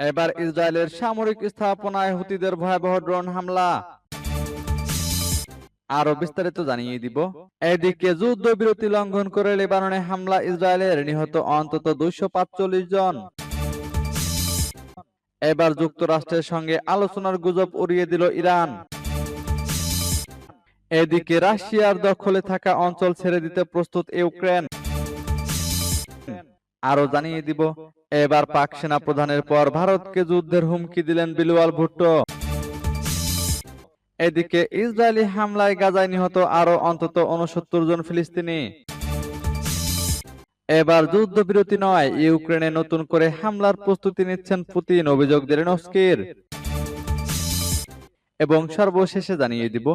এবার ইসরায়েলের সামরিক স্থাপনায় হুতিদের ভয়াবহ ড্রোন হামলা। আরও বিস্তারিত জানিয়ে দিব। এদিকে যুদ্ধবিরতি লঙ্ঘন করে লেবাননে হামলা ইসরায়েলের নিহত অন্তত দুইশো জন। এবার যুক্তরাষ্ট্রের সঙ্গে আলোচনার গুজব উড়িয়ে দিল ইরান। এদিকে রাশিয়ার দখলে থাকা অঞ্চল ছেড়ে দিতে প্রস্তুত ইউক্রেন। আরও জানিয়ে দিব, এবার পাক সেনা প্রধানের পর ভারতকে যুদ্ধের হুমকি দিলেন বিলওয়াল ভুট্টো। এদিকে ইসরায়েলি হামলায় গাজায় নিহত আরও অন্তত উনসত্তর জন ফিলিস্তিনি। এবার যুদ্ধবিরতি নয়, ইউক্রেনে নতুন করে হামলার প্রস্তুতি নিচ্ছেন পুতিন, অভিযোগ জেলেনস্কির এবং সর্বশেষে জানিয়ে দিব,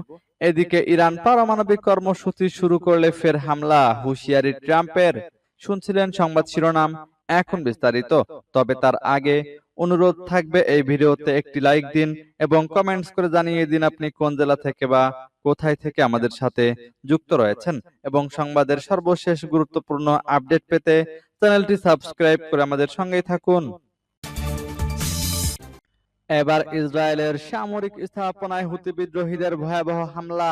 এদিকে ইরান পারমাণবিক কর্মসূচি শুরু করলে ফের হামলা, হুঁশিয়ারি ট্রাম্পের। শুনছিলেন সংবাদ শিরোনাম এখন বিস্তারিত। তবে তার আগে অনুরোধ থাকবে এই ভিডিওতে একটি লাইক দিন এবং কমেন্টস করে জানিয়ে দিন আপনি কোন জেলা থেকে বা কোথায় থেকে আমাদের সাথে যুক্ত রয়েছেন এবং সংবাদের সর্বশেষ গুরুত্বপূর্ণ আপডেট পেতে চ্যানেলটি সাবস্ক্রাইব করে আমাদের সঙ্গেই থাকুন। এবার ইসরায়েলের সামরিক স্থাপনায় হুতি বিদ্রোহীদের ভয়াবহ হামলা।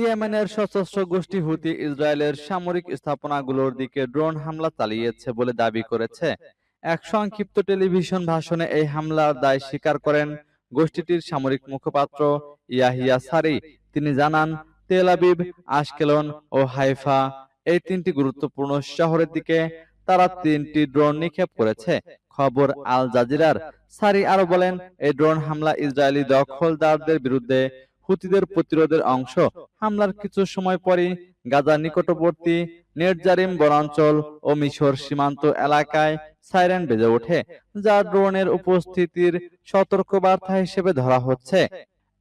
ইয়েমেনের সশস্ত্র গোষ্ঠী হুতি ইসরায়েলের সামরিক স্থাপনাগুলোর দিকে ড্রোন হামলা চালিয়েছে বলে দাবি করেছে। এক সংক্ষিপ্ত টেলিভিশন ভাষণে এই হামলার দায় স্বীকার করেন গোষ্ঠীটির সামরিক মুখপাত্র ইয়াহিয়া সারি। তিনি জানান, তেল আবিব, আশকেলন ও হাইফা এই তিনটি গুরুত্বপূর্ণ শহরের দিকে তারা তিনটি ড্রোন নিক্ষেপ করেছে। খবর আল জাজিরার। সারি আরও বলেন, এই ড্রোন হামলা ইসরায়েলি দখলদারদের বিরুদ্ধে হুতিদের প্রতিরোধের অংশ। হামলার কিছু সময় পরই গাজার নিকটবর্তী নেটজারিম বনাঞ্চল ও মিশর সীমান্ত এলাকায় সাইরেন বেজে ওঠে, যা ড্রোনের উপস্থিতির সতর্কবার্তা হিসেবে ধরা হচ্ছে।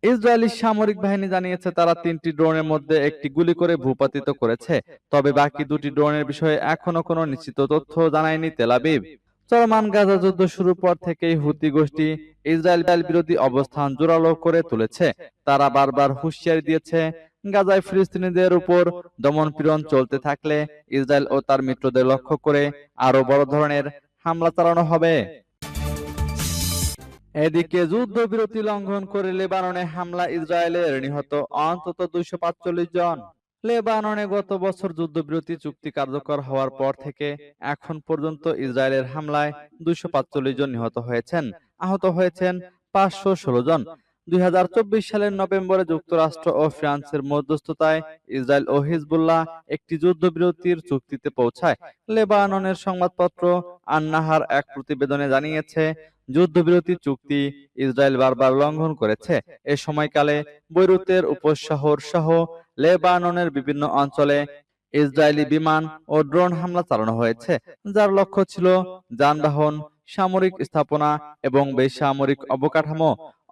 ইসরায়েলি সামরিক বাহিনী জানিয়েছে তারা তিনটি ড্রোনের মধ্যে একটি গুলি করে ভূপাতিত করেছে, তবে বাকি দুটি ড্রোনের বিষয়ে এখনও কোনো নিশ্চিত তথ্য জানায়নি তেলাবিব চলমান গাজা যুদ্ধ শুরুর পর থেকেই হুতি গোষ্ঠী ইসরায়েল বিরোধী অবস্থান জোরালো করে তুলেছে। তারা বারবার হুঁশিয়ারি দিয়েছে, গাজায় ফিলিস্তিনিদের উপর দমন পীড়ন চলতে থাকলে ইসরায়েল ও তার মিত্রদের লক্ষ্য করে আরও বড় ধরনের হামলা চালানো হবে। এদিকে যুদ্ধবিরতি লঙ্ঘন করে লেবাননে হামলা ইসরায়েলের নিহত অন্তত দুইশো জন। লেবাননে গত বছর যুদ্ধবিরতি চুক্তি কার্যকর হওয়ার পর থেকে এখন পর্যন্ত ইসরায়েলের হামলায় দুইশো জন নিহত হয়েছেন। আহত হয়েছেন পাঁচশো ষোলো জন। দুই সালের নভেম্বরে যুক্তরাষ্ট্র ও ফ্রান্সের মধ্যস্থতায় ইসরায়েল ও হিজবুল্লাহ একটি যুদ্ধবিরতির চুক্তিতে পৌঁছায়। লেবাননের সংবাদপত্র আন্নাহার এক প্রতিবেদনে জানিয়েছে, যুদ্ধবিরতি চুক্তি ইসরায়েল বারবার লঙ্ঘন করেছে। এ সময়কালে বৈরুতের উপশহর সহ লেবাননের বিভিন্ন অঞ্চলে ইসরায়েলি বিমান ও ড্রোন হামলা চালানো হয়েছে, যার লক্ষ্য ছিল যানবাহন, সামরিক স্থাপনা এবং বেসামরিক অবকাঠামো।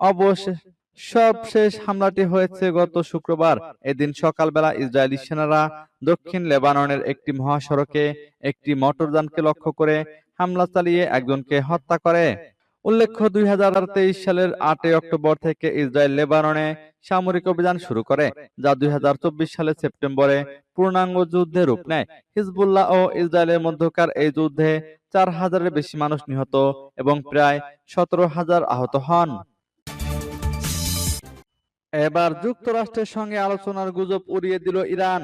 অবশেষ সবশেষ হামলাটি হয়েছে গত শুক্রবার। এদিন সকালবেলা ইসরায়েলি সেনারা দক্ষিণ লেবাননের একটি মহাসড়কে একটি মোটরযানকে লক্ষ্য করে হামলা চালিয়ে একজনকে হত্যা করে। উল্লেখ্য, দুই সালের আটই অক্টোবর থেকে ইসরায়েল লেবাননে সামরিক অভিযান শুরু করে, যা দুই সালের সেপ্টেম্বরে পূর্ণাঙ্গ যুদ্ধে রূপ নেয়। হিজবুল্লাহ ও ইসরায়েলের মধ্যকার এই যুদ্ধে চার হাজারের বেশি মানুষ নিহত এবং প্রায় সতেরো হাজার আহত হন। এবার যুক্তরাষ্ট্রের সঙ্গে আলোচনার গুজব উড়িয়ে দিল ইরান।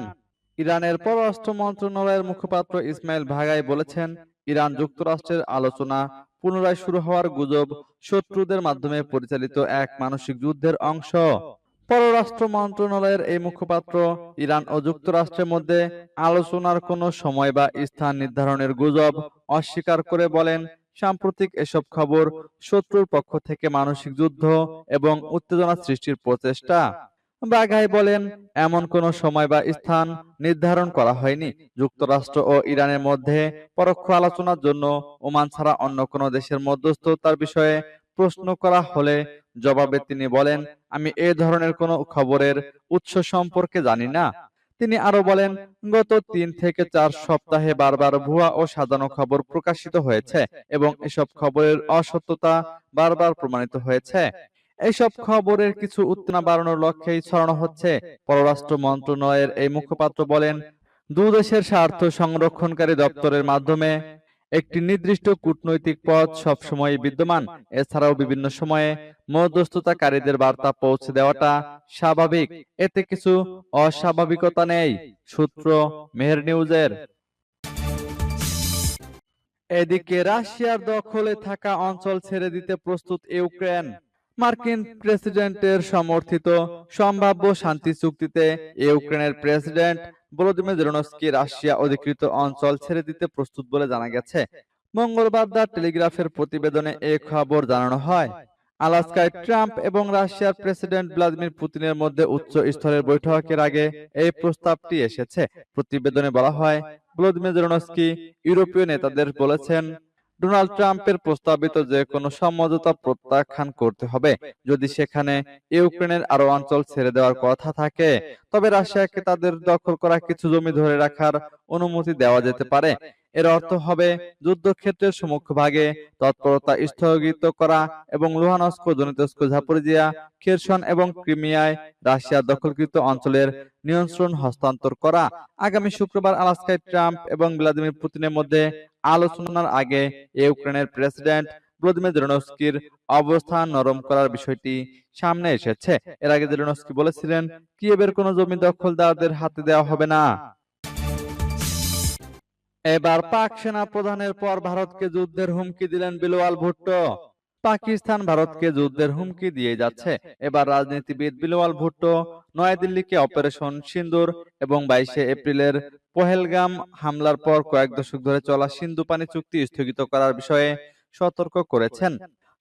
ইরানের পররাষ্ট্র মন্ত্রণালয়ের মুখপাত্র ইসমাইল ভাগাই বলেছেন, ইরান যুক্তরাষ্ট্রের আলোচনা পুনরায় শুরু হওয়ার গুজব শত্রুদের মাধ্যমে পরিচালিত এক মানসিক যুদ্ধের অংশ। পররাষ্ট্র মন্ত্রণালয়ের এই মুখপাত্র ইরান ও যুক্তরাষ্ট্রের মধ্যে আলোচনার কোনো সময় বা স্থান নির্ধারণের গুজব অস্বীকার করে বলেন, সাম্প্রতিক এসব খবর শত্রুর পক্ষ থেকে মানসিক যুদ্ধ এবং উত্তেজনা সৃষ্টির প্রচেষ্টা। বাঘাই বলেন, এমন কোনো সময় বা স্থান নির্ধারণ করা হয়নি। যুক্তরাষ্ট্র ও ইরানের মধ্যে পরোক্ষ আলোচনার জন্য ওমান ছাড়া অন্য কোনো দেশের মধ্যস্থতার বিষয়ে প্রশ্ন করা হলে জবাবে তিনি বলেন, আমি এ ধরনের কোনো খবরের উৎস সম্পর্কে জানি না। তিনি আরও বলেন, গত তিন থেকে চার সপ্তাহে বারবার ভুয়া ও সাজানো খবর প্রকাশিত হয়েছে এবং এসব খবরের অসত্যতা বারবার প্রমাণিত হয়েছে। এইসব খবরের কিছু উত্তেজনা বাড়ানোর লক্ষ্যেই ছড়ানো হচ্ছে। পররাষ্ট্র মন্ত্রণালয়ের এই মুখপাত্র বলেন দু দেশের স্বার্থ সংরক্ষণকারী দপ্তরের মাধ্যমে একটি নির্দিষ্ট কূটনৈতিক পথ সবসময় বিদ্যমান। এছাড়াও বিভিন্ন সময়ে মধ্যস্থতাকারীদের বার্তা পৌঁছে দেওয়াটা স্বাভাবিক। এতে কিছু অস্বাভাবিকতা নেই। সূত্র মেহের নিউজের। এদিকে রাশিয়ার দখলে থাকা অঞ্চল ছেড়ে দিতে প্রস্তুত ইউক্রেন। মার্কিন প্রেসিডেন্টের সমর্থিত সম্ভাব্য শান্তি চুক্তিতে ইউক্রেনের প্রেসিডেন্ট ভলোদিমির জেলেনস্কি রাশিয়া অধিকৃত অঞ্চল ছেড়ে দিতে প্রস্তুত বলে জানা গেছে। মঙ্গলবার দা টেলিগ্রাফের প্রতিবেদনে এ খবর জানানো হয়। আলাস্কায় ট্রাম্প এবং রাশিয়ার প্রেসিডেন্ট ভ্লাদিমির পুতিনের মধ্যে উচ্চ স্তরের বৈঠকের আগে এই প্রস্তাবটি এসেছে। প্রতিবেদনে বলা হয়, ভলোদিমির জেলেনস্কি ইউরোপীয় নেতাদের বলেছেন ডোনাল্ড ট্রাম্পের প্রস্তাবিত যে কোনো সমঝোতা প্রত্যাখ্যান করতে হবে। যদি সেখানে ইউক্রেনের আরও অঞ্চল ছেড়ে দেওয়ার কথা থাকে তবে রাশিয়াকে তাদের দখল করা কিছু জমি ধরে রাখার অনুমতি দেওয়া যেতে পারে। এর অর্থ হবে যুদ্ধক্ষেত্রের সম্মুখভাগে তৎপরতা স্থগিত করা এবং লুহানস্ক দনিতস্ক ঝাপরিজিয়া খেরসন এবং ক্রিমিয়ায় রাশিয়া দখলকৃত অঞ্চলের নিয়ন্ত্রণ হস্তান্তর করা। আগামী শুক্রবার আলাস্কায় ট্রাম্প এবং ভ্লাদিমির পুতিনের মধ্যে আলোচনার আগে ইউক্রেনের প্রেসিডেন্ট ভ্লাদিমির জেলেনস্কির অবস্থান নরম করার বিষয়টি সামনে এসেছে। এর আগে জেলেনস্কি বলেছিলেন, কিয়েভের কোনো জমি দখলদারদের হাতে দেওয়া হবে না। এবার পাক সেনা প্রধানের পর ভারতকে যুদ্ধের হুমকি দিলেন বিলওয়াল ভুট্টো। পাকিস্তান ভারতকে যুদ্ধের হুমকি দিয়ে যাচ্ছে। এবার রাজনীতিবিদ বিলওয়াল ভুট্টো নয়াদিল্লিকে অপারেশন সিন্দুর এবং বাইশে এপ্রিলের পহেলগাম হামলার পর কয়েক দশক ধরে চলা সিন্ধু পানি চুক্তি স্থগিত করার বিষয়ে সতর্ক করেছেন।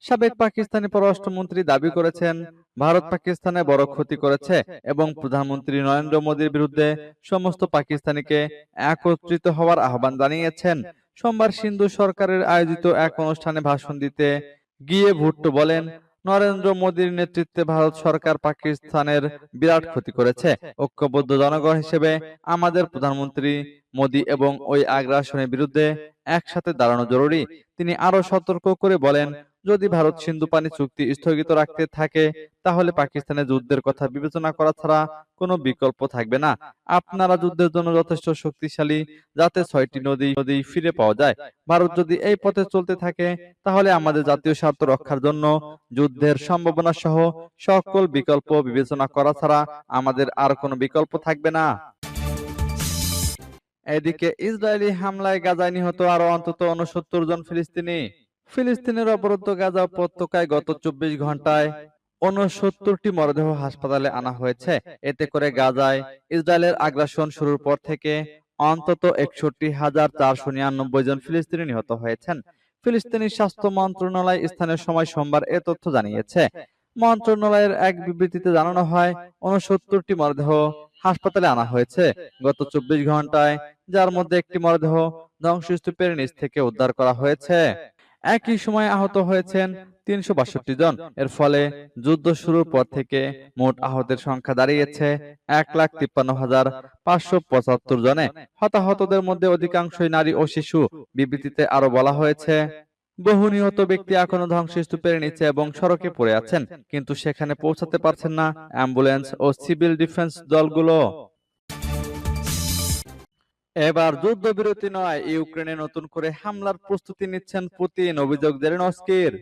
সাবেক পাকিস্তানি পররাষ্ট্রমন্ত্রী দাবি করেছেন ভারত পাকিস্তানে বড় ক্ষতি করেছে এবং প্রধানমন্ত্রী নরেন্দ্র মোদীর বিরুদ্ধে সমস্ত পাকিস্তানিকে একত্রিত হওয়ার আহ্বান জানিয়েছেন। সোমবার সিন্ধু সরকারের আয়োজিত এক অনুষ্ঠানে ভাষণ দিতে গিয়ে ভুট্টো বলেন, নরেন্দ্র মোদীর নেতৃত্বে ভারত সরকার পাকিস্তানের বিরাট ক্ষতি করেছে। ঐক্যবদ্ধ জনগণ হিসেবে আমাদের প্রধানমন্ত্রী মোদী এবং ওই আগ্রাসনের বিরুদ্ধে একসাথে দাঁড়ানো জরুরি। তিনি আরও সতর্ক করে বলেন যদি ভারত সিন্ধু পানি চুক্তি স্থগিত রাখতে থাকে, তাহলে পাকিস্তানের যুদ্ধের কথা বিবেচনা করা ছাড়া কোনো বিকল্প থাকবে না। আপনারা যুদ্ধের জন্য যথেষ্ট শক্তিশালী, যাতে ছয়টি নদী নদী ফিরে পাওয়া যায়। ভারত যদি এই পথে চলতে থাকে, তাহলে আমাদের জাতীয় স্বার্থ রক্ষার জন্য যুদ্ধের সম্ভাবনা সহ সকল বিকল্প বিবেচনা করা ছাড়া আমাদের আর কোনো বিকল্প থাকবে না। এদিকে ইসরায়েলি হামলায় গাজায় নিহত আরও অন্তত উনসত্তর জন ফিলিস্তিনি। ফিলিস্তিনের অবরুদ্ধ গাজা উপত্যকায় গত চব্বিশ ঘন্টায় উনসত্তরটি মরদেহ হাসপাতালে আনা হয়েছে। এতে করে গাজায় ইসরায়েলের আগ্রাসন শুরুর পর থেকে অন্তত একষট্টি হাজার চারশো নিরানব্বই জন ফিলিস্তিনি নিহত হয়েছেন। ফিলিস্তিনি স্বাস্থ্য মন্ত্রণালয় স্থানীয় সময় সোমবার এ তথ্য জানিয়েছে। মন্ত্রণালয়ের এক বিবৃতিতে জানানো হয় উনসত্তরটি মরদেহ হাসপাতালে আনা হয়েছে। গত চব্বিশ ঘন্টায় যার মধ্যে একটি মরদেহ ধ্বংসস্তূপের নিচ থেকে উদ্ধার করা হয়েছে। একই সময় আহত হয়েছেন তিনশো বাষট্টি জন। এর ফলে যুদ্ধ শুরুর পর থেকে মোট আহতের সংখ্যা দাঁড়িয়েছে এক লাখ তিপ্পান্ন হাজার পাঁচশো পঁচাত্তর জনে। হতাহতদের মধ্যে অধিকাংশই নারী ও শিশু, বিবৃতিতে আরও বলা হয়েছে। বহু নিহত ব্যক্তি এখনও ধ্বংসস্তূপের নিচে এবং সড়কে পড়ে আছেন, কিন্তু সেখানে পৌঁছাতে পারছেন না। অ্যাম্বুলেন্স ও সিভিল ডিফেন্স দলগুলো। এবার যুদ্ধবিরতি নয়, ইউক্রেনে নতুন করে হামলার প্রস্তুতি নিচ্ছেন পুতিন, অভিযোগ জেলেনস্কির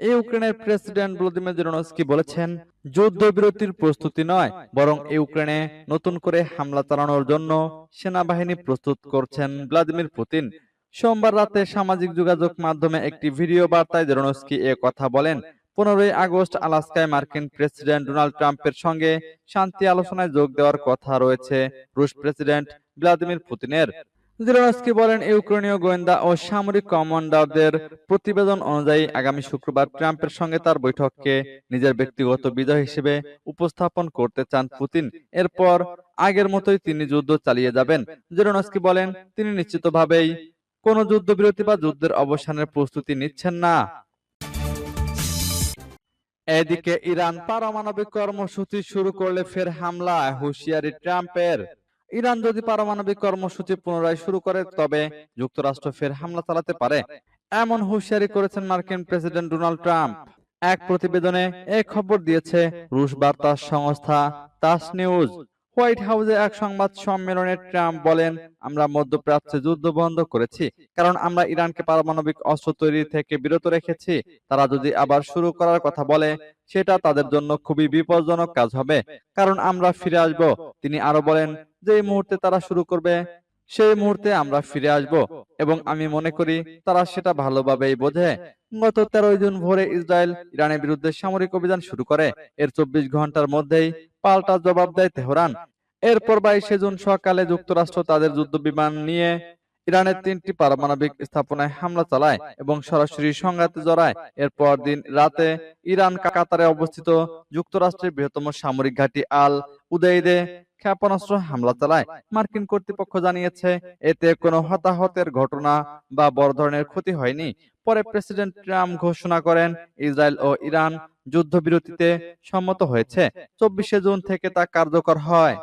ইউক্রেনের প্রেসিডেন্ট ভলোদিমির জেলেনস্কি বলেছেন, যুদ্ধবিরতির প্রস্তুতি নয়, বরং ইউক্রেনে নতুন করে হামলা চালানোর জন্য সেনাবাহিনী প্রস্তুত করছেন ভ্লাদিমির পুতিন। সোমবার রাতে সামাজিক যোগাযোগ মাধ্যমে একটি ভিডিও বার্তায় জেলেনস্কি এ কথা বলেন। পনেরোই আগস্ট আলাস্কায় মার্কিন প্রেসিডেন্ট ডোনাল্ড ট্রাম্পের সঙ্গে শান্তি আলোচনায় যোগ দেওয়ার কথা রয়েছে। রুশ প্রেসিডেন্ট ভ্লাদিমির পুতিনের। জেলেনস্কি বলেন, ইউক্রেনীয় গোয়েন্দা ও সামরিক কমান্ডারদের প্রতিবেদন অনুযায়ী আগামী শুক্রবার ট্রাম্পের সঙ্গে তার বৈঠককে নিজের ব্যক্তিগত বিজয় হিসেবে উপস্থাপন করতে চান পুতিন। এরপর আগের মতোই তিনি যুদ্ধ চালিয়ে যাবেন। জেলেনস্কি বলেন, তিনি নিশ্চিতভাবেই কোন যুদ্ধবিরতি বা যুদ্ধের অবসানের প্রস্তুতি নিচ্ছেন না। এদিকে ইরান পারমাণবিক কর্মসূচি শুরু করলে ফের হামলা হুঁশিয়ারি ট্রাম্পের। ইরান যদি পারমাণবিক কর্মসূচি পুনরায় শুরু করে, তবে যুক্তরাষ্ট্র ফের হামলা চালাতে পারে, এমন হুঁশিয়ারি করেছেন মার্কিন প্রেসিডেন্ট ডোনাল্ড ট্রাম্প। এক প্রতিবেদনে এ খবর দিয়েছে, রুশ বার্তা সংস্থা তাস নিউজ। হোয়াইট হাউসে এক সংবাদ সম্মেলনে ট্রাম্প বলেন, আমরা মধ্যপ্রাচ্যে যুদ্ধ বন্ধ করেছি, কারণ আমরা ইরানকে পারমাণবিক অস্ত্র তৈরি থেকে বিরত রেখেছি। তারা যদি আবার শুরু করার কথা বলে, সেটা তাদের জন্য খুবই বিপজ্জনক কাজ হবে, কারণ আমরা ফিরে আসব। তিনি আরও বলেন, যে এই মুহূর্তে তারা শুরু করবে সেই মুহূর্তে আমরা ফিরে আসব এবং আমি মনে করি তারা সেটা ভালোভাবেই বোঝে। গত তেরোই জুন ভোরে ইসরায়েল ইরানের বিরুদ্ধে সামরিক অভিযান শুরু করে। এর চব্বিশ ঘণ্টার মধ্যেই পাল্টা জবাব দেয় তেহরান। এরপর বাইশে জুন সকালে যুক্তরাষ্ট্র তাদের যুদ্ধ বিমান নিয়ে ইরানের তিনটি পারমাণবিক স্থাপনায় হামলা চালায় এবং সরাসরি সংঘাতে জড়ায়। এরপর দিন রাতে ইরান কাকাতারে অবস্থিত যুক্তরাষ্ট্রের বৃহত্তম সামরিক ঘাঁটি আল উদয়দে ক্ষেপণাস্ত্র হামলা চালায়। মার্কিন কর্তৃপক্ষ জানিয়েছে, এতে কোনো হতাহতের ঘটনা বা বড় ধরনের ক্ষতি হয়নি। পরে প্রেসিডেন্ট ট্রাম্প ঘোষণা করেন, ইসরায়েল ও ইরান যুদ্ধবিরতিতে সম্মত হয়েছে। চব্বিশে জুন থেকে তা কার্যকর হয়।